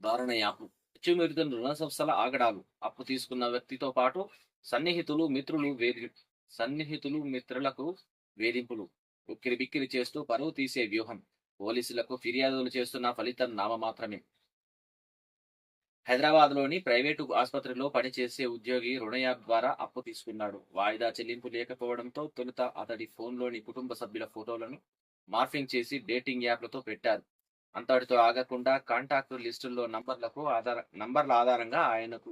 దారుణ యాప్ అచ్చుమిరుతున్న రుణ సంస్థల ఆగడాలు. అప్పు తీసుకున్న వ్యక్తితో పాటు సన్నిహితులు మిత్రులు వేధి సన్నిహితులు మిత్రులకు వేధింపులు. ఉక్కిరి బిక్కిరి చేస్తూ పరువు తీసే వ్యూహం. పోలీసులకు ఫిర్యాదులు చేస్తున్న ఫలితం నామమాత్రమే హైదరాబాద్లోని ప్రైవేటు ఆసుపత్రిలో పనిచేసే ఉద్యోగి రుణ యాప్ ద్వారా అప్పు తీసుకున్నాడు. వాయిదా చెల్లింపు లేకపోవడంతో తొలుత అతడి ఫోన్లోని కుటుంబ సభ్యుల ఫోటోలను మార్ఫింగ్ చేసి డేటింగ్ యాప్లతో పెట్టారు. అంతటితో ఆగకుండా కాంటాక్ట్ లిస్టుల్లో నంబర్లకు ఆధార నంబర్ల ఆధారంగా ఆయనకు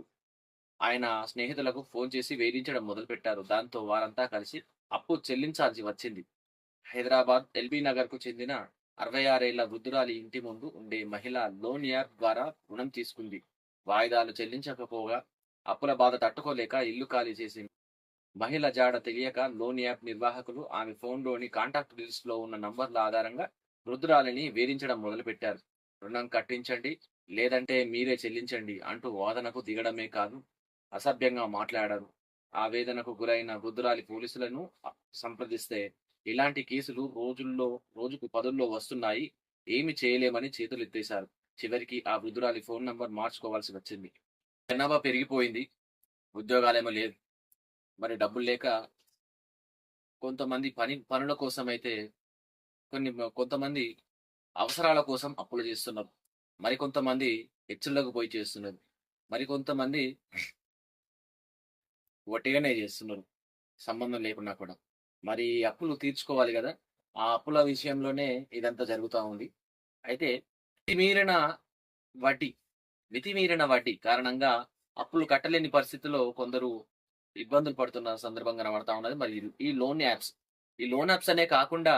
ఆయన స్నేహితులకు ఫోన్ చేసి వేధించడం మొదలుపెట్టారు. దాంతో వారంతా కలిసి అప్పు చెల్లించాల్సి వచ్చింది. హైదరాబాద్ ఎల్బీ నగర్కు చెందిన అరవై ఆరేళ్ళ వృద్ధురాలి ఇంటి ముందు ఉండే మహిళ లోన్ యాప్ ద్వారా రుణం తీసుకుంది. వాయిదాలు చెల్లించకపోగా అప్పుల బాధ తట్టుకోలేక ఇల్లు ఖాళీ చేసింది. మహిళ జాడ తెలియక లోన్ యాప్ నిర్వాహకులు ఆమె ఫోన్లోని కాంటాక్ట్ లిస్ట్లో ఉన్న నంబర్ల ఆధారంగా వృద్ధురాలిని వేధించడం మొదలుపెట్టారు. రుణం కట్టించండి లేదంటే మీరే చెల్లించండి అంటూ వాదనకు దిగడమే కాదు అసభ్యంగా మాట్లాడారు. ఆ వేదనకు గురైన వృద్ధురాలి పోలీసులను సంప్రదిస్తే ఇలాంటి కేసులు రోజుల్లో రోజుకు పదుల్లో వస్తున్నాయి. ఏమి చేయలేమని చేతులు ఎత్తేశారు చివరికి ఆ వృద్ధురాలి ఫోన్ నంబర్ మార్చుకోవాల్సి వచ్చింది. జనాభా పెరిగిపోయింది. ఉద్యోగాలేమో లేదు మరి డబ్బులు లేక కొంతమంది పని పనుల కోసం అయితే కొన్ని కొంతమంది అవసరాల కోసం అప్పులు చేస్తున్నారు. మరి కొంతమంది హెచ్చులకు పోయి చేస్తున్నారు. మరి కొంతమంది వట్టిగానే చేస్తున్నారు. సంబంధం లేకుండా కూడా. మరి అప్పులు తీర్చుకోవాలి కదా. ఆ అప్పుల విషయంలోనే ఇదంతా జరుగుతూ ఉంది. అయితే మితిమీరిన వడ్డీ మితిమీరిన వడ్డీ కారణంగా అప్పులు కట్టలేని పరిస్థితిలో కొందరు ఇబ్బందులు పడుతున్న సందర్భం కనబడతా ఉన్నది. మరి ఈ లోన్ యాప్స్ ఈ లోన్ యాప్స్ అనే కాకుండా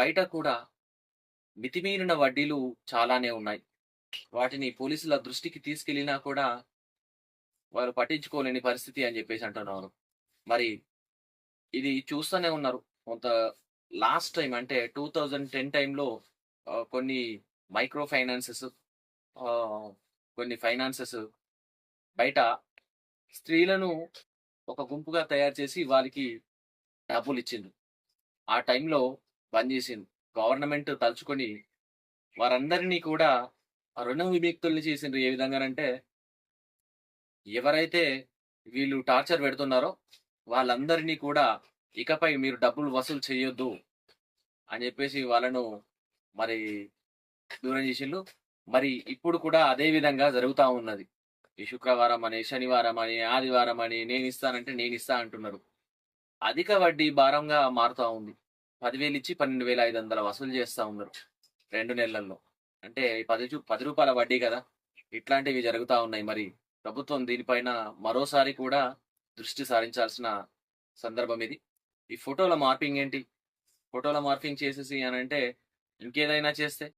బయట కూడా మితిమీరిన వడ్డీలు చాలానే ఉన్నాయి. వాటిని పోలీసుల దృష్టికి తీసుకెళ్ళినా కూడా వారు పట్టించుకోలేని పరిస్థితి అని చెప్పేసి అంటున్నారు. మరి ఇది చూస్తూనే ఉన్నారు. కొంత లాస్ట్ టైం అంటే టూ థౌజండ్ టెన్ టైంలో కొన్ని మైక్రో ఫైనాన్సెస్ కొన్ని ఫైనాన్సెస్ బయట స్త్రీలను ఒక గుంపుగా తయారు చేసి వాళ్ళకి డబ్బులు ఇచ్చింది ఆ టైంలో బంద్ చేసింది గవర్నమెంట్ తలుచుకొని వారందరినీ కూడా రుణ విముక్తుల్ని చేసిండ్రు ఏ విధంగానంటే ఎవరైతే వీళ్ళు టార్చర్ పెడుతున్నారో వాళ్ళందరినీ కూడా ఇకపై మీరు డబ్బులు వసూలు చేయొద్దు అని చెప్పేసి వాళ్ళను మరి దూరం చేసిండ్రు. మరి ఇప్పుడు కూడా అదే విధంగా జరుగుతూ ఉన్నది. ఈ శుక్రవారం అని శనివారం అని ఆదివారం అని నేను ఇస్తానంటే నేను ఇస్తా అంటున్నారు. అధిక వడ్డీ భారంగా మారుతూ ఉంది. పదివేలు ఇచ్చి పన్నెండు వేల ఐదు వందల వసూలు చేస్తా ఉన్నారు రెండు నెలల్లో. అంటే పది పది రూపాయల వడ్డీ కదా. ఇట్లాంటివి జరుగుతూ ఉన్నాయి మరి. ప్రభుత్వం దీనిపైన మరోసారి కూడా దృష్టి సారించాల్సిన సందర్భం ఇది. ఈ ఫోటోల మార్పింగ్ ఏంటి? ఫోటోల మార్పింగ్ చేసేసి అని అంటే ఇంకేదైనా చేస్తే